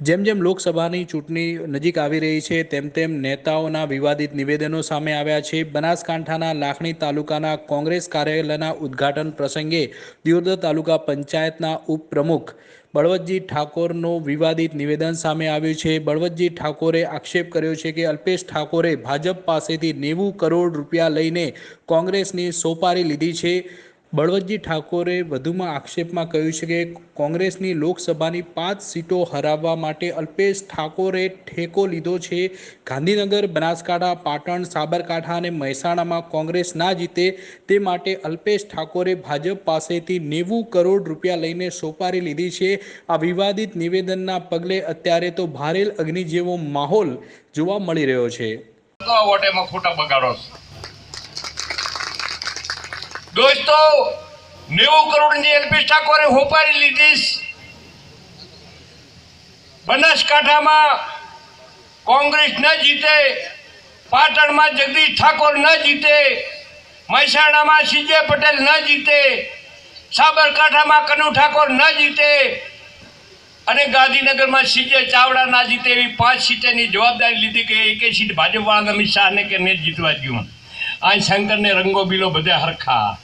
જેમ જેમ લોકસભાની ચૂંટણી નજીક આવી રહી છે, તેમ તેમ નેતાઓના વિવાદિત નિવેદનો સામે આવ્યા છે. બનાસકાંઠાના લાખણી તાલુકાના કોંગ્રેસ કાર્યાલયના ઉદ્ઘાટન પ્રસંગે દિયોદર તાલુકા પંચાયતના ઉપપ્રમુખ બળવતજી ઠાકોરનું વિવાદિત નિવેદન સામે આવ્યું છે. બળવતજી ઠાકોરે આક્ષેપ કર્યો છે કે અલ્પેશ ઠાકોરે ભાજપ પાસેથી નેવું કરોડ રૂપિયા લઈને કોંગ્રેસની સોપારી લીધી છે. બળવંતજી ઠાકોરે વધુમાં આક્ષેપમાં કહ્યું છે કે કોંગ્રેસની લોકસભાની પાંચ સીટો હરાવવા માટે અલ્પેશ ઠાકોરે ઠેકો લીધો છે. ગાંધીનગર, બનાસકાંઠા, પાટણ, સાબરકાંઠા અને મહેસાણામાં કોંગ્રેસ ના જીતે તે માટે અલ્પેશ ઠાકોરે ભાજપ પાસેથી નેવું કરોડ રૂપિયા લઈને સોપારી લીધી છે. આ વિવાદિત નિવેદનના પગલે અત્યારે તો ભારેલ અગ્નિ જેવો માહોલ જોવા મળી રહ્યો છે. ખોટા બગાડો છો. દોસ્તો, નેવું કરોડની એલપી ઠાકોરે હોપારી લીધીશ બનાસકાંઠામાં કોંગ્રેસ ન જીતે, પાટણમાં જગદીશ ઠાકોર ન જીતે, મહેસાણામાં સીજે પટેલ ન જીતે, સાબરકાંઠામાં કનુ ઠાકોર ન જીતે અને ગાંધીનગરમાં સીજે ચાવડા ના જીતે એવી પાંચ સીટની જવાબદારી લીધી કે એકે સીટ ભાજપવાળા અમિત શાહને કે મેં જીતવા દઉં આ શંકરને રંગો બીલો બધા હરખા.